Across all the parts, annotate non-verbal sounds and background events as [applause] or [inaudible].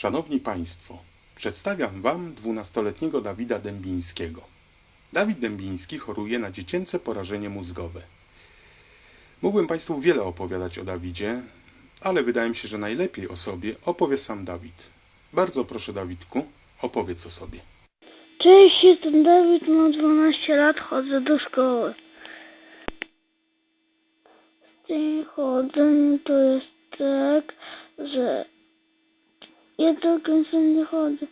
Szanowni Państwo, przedstawiam Wam dwunastoletniego Dawida Dębińskiego. Dawid Dębiński choruje na dziecięce porażenie mózgowe. Mógłbym Państwu wiele opowiadać o Dawidzie, ale wydaje mi się, że najlepiej o sobie opowie sam Dawid. Bardzo proszę, Dawidku, opowiedz o sobie. Cześć, jestem Dawid, mam 12 lat, chodzę do szkoły. Z chodzeniem to jest tak, że ja do końca nie chodzę.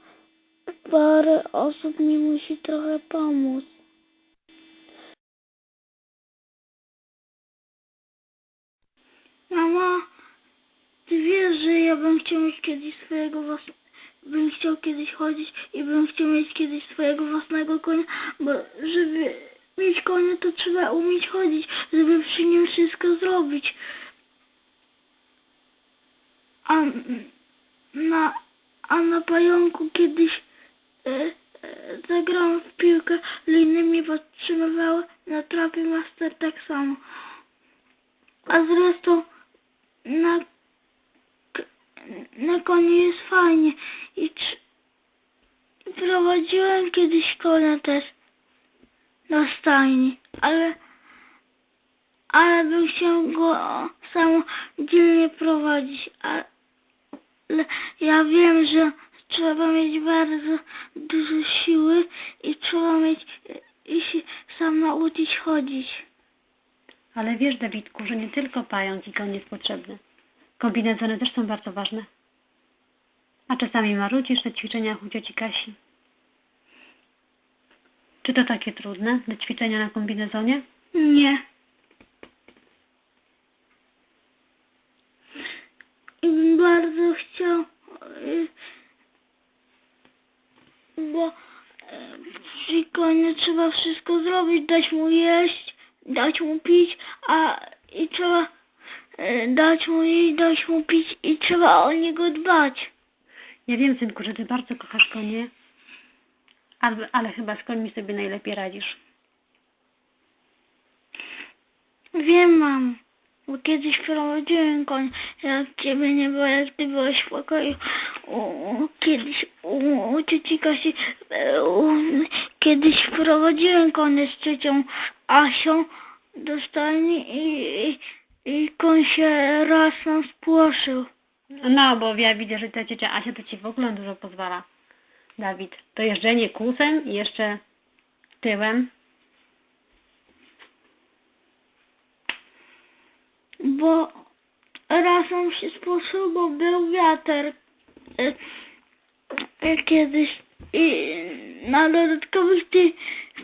Parę osób mi musi trochę pomóc. Mama, ty wiesz, że ja bym chciał mieć kiedyś swojego własnego bym chciał kiedyś chodzić i bym chciał mieć kiedyś swojego własnego konia, bo żeby mieć konia to trzeba umieć chodzić, żeby przy nim wszystko zrobić. A n- na, a na pająku kiedyś e, e, zagrałam w piłkę, liny mnie podtrzymywały, na trapie master tak samo. A zresztą na na koniu jest fajnie i tr- prowadziłem kiedyś konia też do stajni, ale ale bym chciał go samodzielnie prowadzić, ale ja wiem, że trzeba mieć bardzo dużo siły i trzeba mieć i się sam nauczyć chodzić. Ale wiesz, Dawidku, że nie tylko pająk i koń jest potrzebny. Kombinezony też są bardzo ważne. A czasami marudzisz na ćwiczeniach u cioci Kasi. Czy to takie trudne, do ćwiczenia na kombinezonie? Nie. I bym bardzo chciał, y, bo y, przy koniu trzeba wszystko zrobić, dać mu jeść, dać mu pić, a i trzeba y, dać mu jeść, dać mu pić i trzeba o niego dbać. Ja wiem, synku, że ty bardzo kochasz konie, ale, ale chyba z końmi sobie najlepiej radzisz. Wiem, mam. Bo kiedyś prowadziłem koń, jak ciebie nie było, jak ty byłeś w pokoju. U, kiedyś u, u cioci Kasi, u, kiedyś prowadziłem konie z ciocią Asią do stajni i, i, i koń się raz nam spłoszył. No, bo ja widzę, że ta ciocia Asia to ci w ogóle dużo pozwala. Dawid, to jeżdżenie kłusem i jeszcze tyłem. Bo raz nam się spłoszył, bo był wiatr e, e, kiedyś i na dodatkowych ty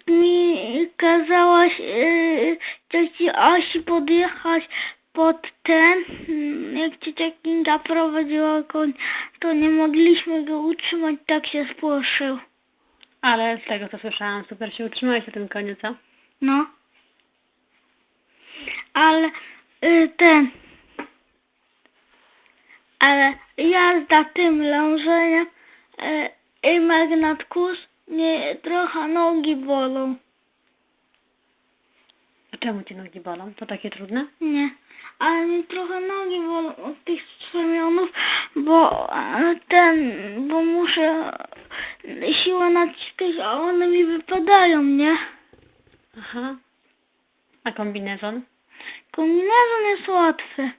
mi kazałaś e, cioci Asi podjechać pod ten, mm, jak ciocia Kinga prowadziła koń, to nie mogliśmy go utrzymać, tak się spłoszył. Ale z tego co słyszałam, super się utrzymałeś na tym koniu, co? No. Ale y, ten. Ale jazda tym lążeniem y, i magnat kus nie trochę nogi bolą. A czemu ci nogi bolą? To takie trudne? Nie. Ale mi trochę nogi bolą od tych strzemionów, bo e, ten, bo muszę siłę naciskać, a one mi wypadają, nie? Aha. A kombinezon? Kombinezon jest łatwy.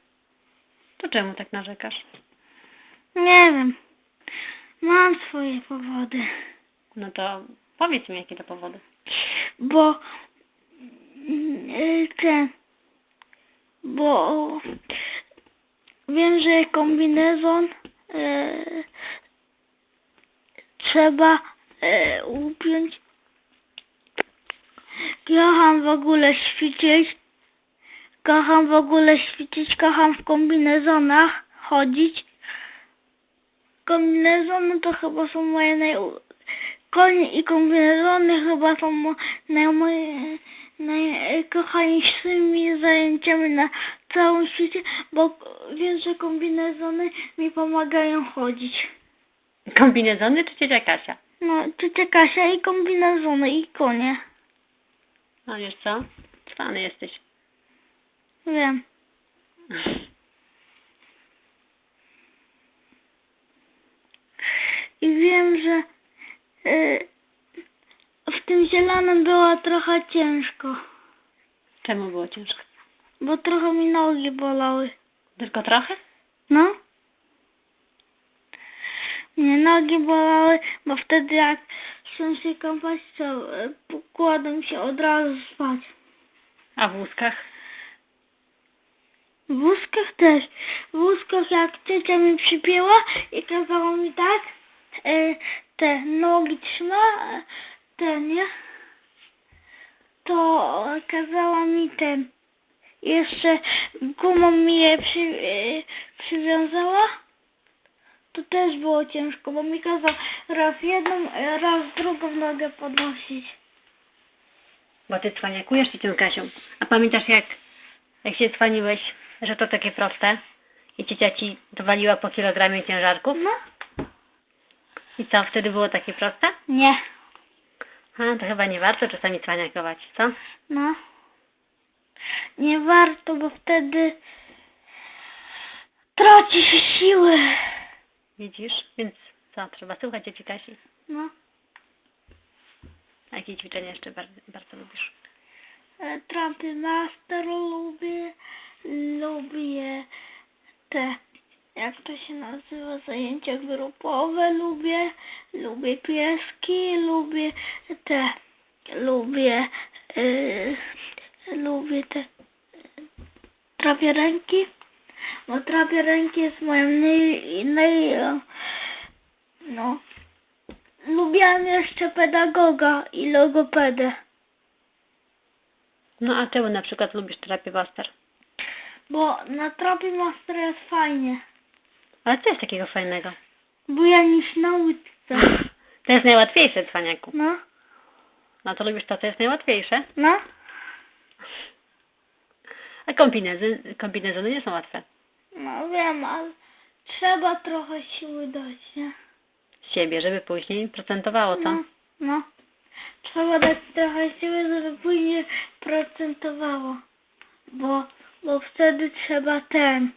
To czemu tak narzekasz? Nie wiem. Mam swoje powody. No to powiedz mi, jakie to powody. Bo yy, ten bo wiem, że kombinezon yy, trzeba yy, upiąć. Kocham w ogóle ćwiczyć. Kocham w ogóle ćwiczyć, kocham w kombinezonach chodzić. Kombinezony to chyba są moje naj... Konie i kombinezony chyba są naj... moje najkochańszymi zajęciami na całym świecie, bo wiem, że kombinezony mi pomagają chodzić. Kombinezony czy ciocia Kasia? No, ciocia Kasia i kombinezony i konie. No wiesz co? Cwany jesteś. Wiem. I wiem, że y, w tym zielonym było trochę ciężko, Czemu było ciężko? bo trochę mi nogi bolały. Tylko trochę? No? Mnie nogi bolały, bo wtedy jak chcę się kąpać, to y, się od razu spać. A w łódkach? W wózkach też. W wózkach jak ciocia mi przypięła i kazała mi tak e, te nogi trzyma, te nie, to kazała mi ten jeszcze gumą mi je przy, e, przywiązała. To też było ciężko, bo mi kazał raz jedną, e, raz drugą nogę podnosić. Bo ty cwaniakujesz się cię Kasią. A pamiętasz jak, jak się cwaniłeś, że to takie proste? I ciocia ci dowaliła po kilogramie ciężarków? No, I co, wtedy było takie proste? nie, A, to chyba nie warto czasami cwaniakować, co? no. Nie warto, bo wtedy traci się siłę. Widzisz? Więc co, trzeba słuchać cioci Kasi. No, A jakie ćwiczenia jeszcze bardzo, bardzo lubisz? E, trampy master lubię, lubię te, jak to się nazywa, zajęcia grupowe lubię, lubię pieski, lubię te, lubię, y, lubię te trawie ręki, bo trawie ręki jest moją naj, no, lubiłam jeszcze pedagoga i logopedę. No a czemu na przykład lubisz terapię Buster? Bo na tropie master jest fajnie. Ale co jest takiego fajnego? Bo ja niż na łódce. [laughs] To jest najłatwiejsze, cwaniaku. No, No to lubisz to, co jest najłatwiejsze. no. A kombinezy, kombinezony nie są łatwe. No wiem, ale trzeba trochę siły dać, nie? Z siebie, żeby później procentowało, co? No, no. Trzeba dać trochę siły, żeby później procentowało. Bo, bo wtedy trzeba ten...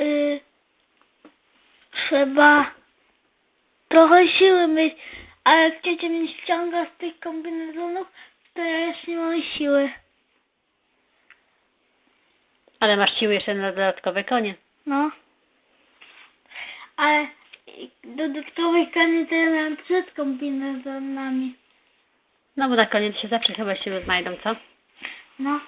Y, trzeba trochę siły mieć, a jak ciocia mnie ściąga z tych kombinezonów, to ja już nie mam siły. Ale masz siły jeszcze na dodatkowe konie. No. Ale to ja miałam przed kombinezonami. No bo na koniec się zawsze chyba siły znajdą, co? No.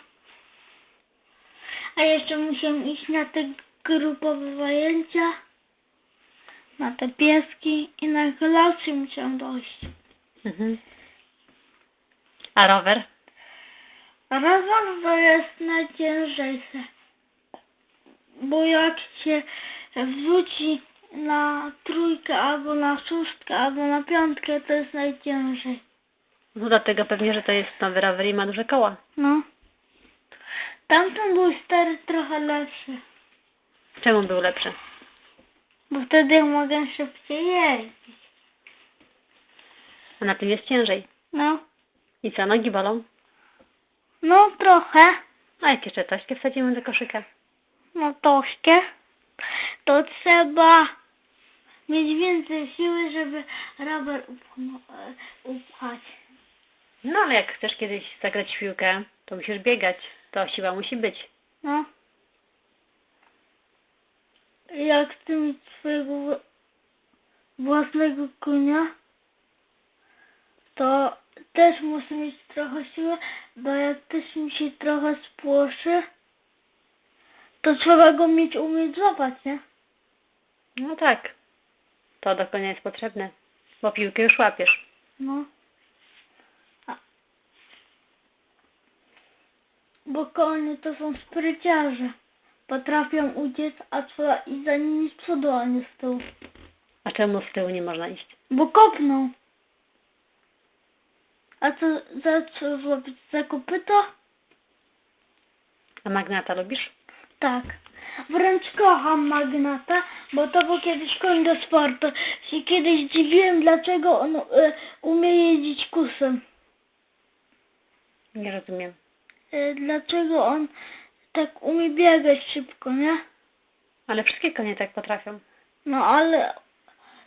A jeszcze musiałem iść na te grupowe zajęcia. Na te pieski i na kolację musiałam dojść. Mhm. A rower? Razem to jest najcięższe. Bo jak się wrzuci na trójkę albo na szóstkę albo na piątkę to jest najciężej. No dlatego pewnie, że to jest nowy rower i ma duże koła. No. Tamten był stary trochę lepszy. Czemu był lepszy? Bo wtedy mogę szybciej jeździć. A na tym jest ciężej. No. I co, nogi bolą? No trochę. A jak jeszcze tośkę wsadzimy do koszyka? No troszkę. To trzeba mieć więcej siły, żeby rower e, upchać. No ale jak chcesz kiedyś zagrać w piłkę, to musisz biegać. To siła musi być. No. Jak chcę mieć swojego wła- własnego konia, to też muszę mieć trochę siły, bo jak też mi się trochę spłoszy, to trzeba go mieć umieć złapać, nie? No tak. To do konia jest potrzebne. Bo piłkę już łapiesz. No. A... Bo konie to są spryciarze. Potrafią uciec, a trzeba iść za nimi z przodu, a nie z tyłu. A czemu z tyłu nie można iść? Bo kopną. A co za co złapać za kopyto? A magnata lubisz? Tak. Wręcz kocham Magnata, bo to był kiedyś koń do sportu. Się kiedyś dziwiłem, dlaczego on e, umie jeździć kusem. Nie rozumiem. E, dlaczego on tak umie biegać szybko, nie? Ale wszystkie konie tak potrafią. No ale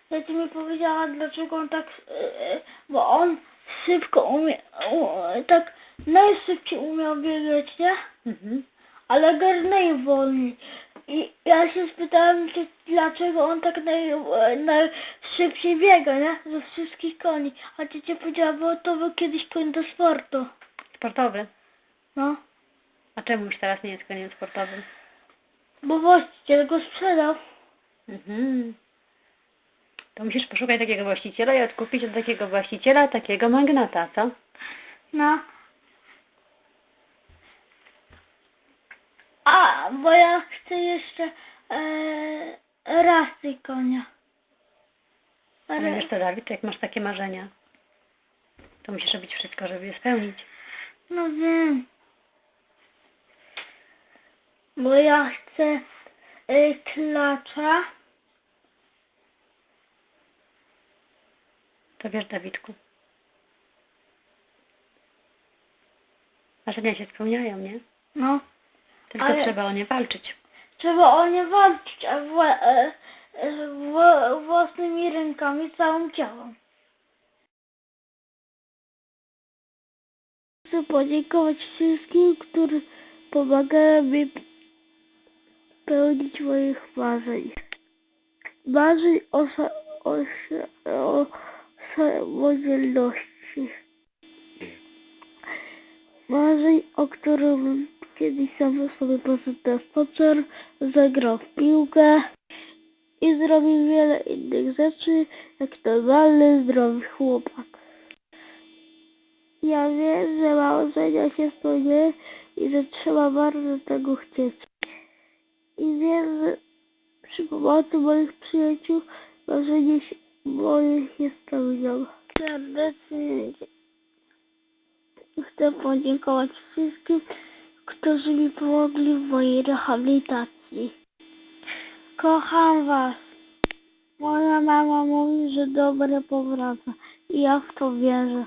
Ja ci mi powiedziała, dlaczego on tak, e, bo on szybko umie, u- tak najszybciej umiał biegać, nie? Mhm. Ale Gar najwolniej. I ja się spytałem, czy, dlaczego on tak naj, najszybciej biega, nie? Ze wszystkich koni. A ciocia powiedziała, bo to był kiedyś koń do sportu. Sportowy. No. A czemu już teraz nie jest koniem sportowym? Bo właściciel go sprzedał. Mhm. To musisz poszukać takiego właściciela i odkupić od takiego właściciela takiego magnata, co? No. A, bo ja chcę jeszcze e, rasy konia. Ale Ale, wiesz co, Dawid, jak masz takie marzenia, to musisz robić wszystko, żeby je spełnić. no wiem. Bo ja chcę e, klacza. To wiesz, Dawidku. Marzenia się spełniają, nie? No. Tylko Ale- trzeba o nie walczyć. Trzeba o nie walczyć, a wła, e, e, wła- własnymi rękami, całym ciałem. Chcę podziękować wszystkim, którzy pomagają mi pełnić moich marzeń. Marzeń o, sa- o, sa- o samodzielności. Marzeń, o którym kiedyś sam sobie poszedł na spacer, zagrał w piłkę i zrobił wiele innych rzeczy, jak normalny, zdrowy chłopak. Ja wiem, że marzenia się spełniają i że trzeba bardzo tego chcieć. I wiem, że przy pomocy moich przyjaciół marzenie się, moje się spełnią. Serdecznie Chcę podziękować wszystkim, którzy mi pomogli w mojej rehabilitacji. Kocham Was. Moja mama mówi, że dobre powraca i ja w to wierzę.